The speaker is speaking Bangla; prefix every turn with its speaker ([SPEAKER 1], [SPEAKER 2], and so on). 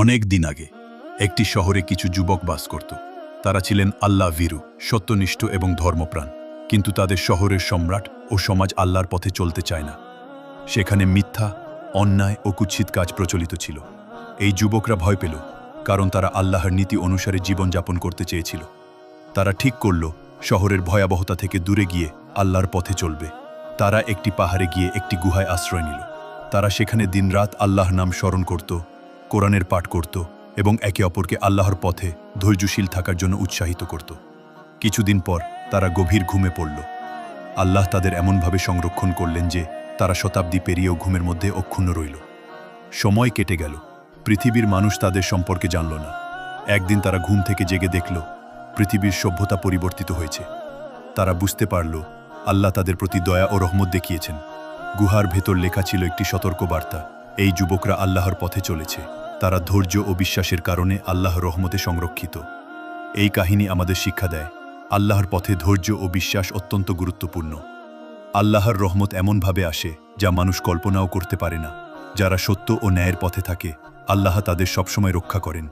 [SPEAKER 1] অনেক দিন আগে একটি শহরে কিছু যুবক বাস করত। তারা ছিলেন আল্লাহ ভীরু, সত্যনিষ্ঠ এবং ধর্মপ্রাণ। কিন্তু তাদের শহরের সম্রাট ও সমাজ আল্লাহর পথে চলতে চায় না। সেখানে মিথ্যা, অন্যায় ও কুৎসিত কাজ প্রচলিত ছিল। এই যুবকরা ভয় পেল, কারণ তারা আল্লাহর নীতি অনুসারে জীবনযাপন করতে চেয়েছিল। তারা ঠিক করল, শহরের ভয়াবহতা থেকে দূরে গিয়ে আল্লাহর পথে চলবে। তারা একটি পাহাড়ে গিয়ে একটি গুহায় আশ্রয় নিল। তারা সেখানে দিনরাত আল্লাহর নাম স্মরণ করত কোরআনের পাঠ করত এবং একে অপরকে আল্লাহর পথে ধৈর্যশীল থাকার জন্য উৎসাহিত করত। কিছুদিন পর তারা গভীর ঘুমে পড়ল। আল্লাহ তাদের এমনভাবে সংরক্ষণ করলেন যে তারা শতাব্দী পেরিয়েও ঘুমের মধ্যে অক্ষুণ্ণ রইল। সময় কেটে গেল। পৃথিবীর মানুষ তাদের সম্পর্কে জানল না। একদিন তারা ঘুম থেকে জেগে দেখল, পৃথিবীর সভ্যতা পরিবর্তিত হয়েছে। তারা বুঝতে পারল, আল্লাহ তাদের প্রতি দয়া ও রহমত দেখিয়েছেন। গুহার ভেতর লেখা ছিল একটি সতর্ক বার্তা এই যুবকরা আল্লাহর পথে চলেছে। তারা ধৈর্য ও বিশ্বাসের কারণে আল্লাহ রহমতে সংরক্ষিত। এই কাহিনী আমাদের শিক্ষা দেয়, আল্লাহর পথে ধৈর্য ও বিশ্বাস অত্যন্ত গুরুত্বপূর্ণ। আল্লাহর রহমত এমনভাবে আসে, যা মানুষ কল্পনাও করতে পারে না। যারা সত্য ও ন্যায়ের পথে থাকে, আল্লাহ তাদের সবসময় রক্ষা করেন।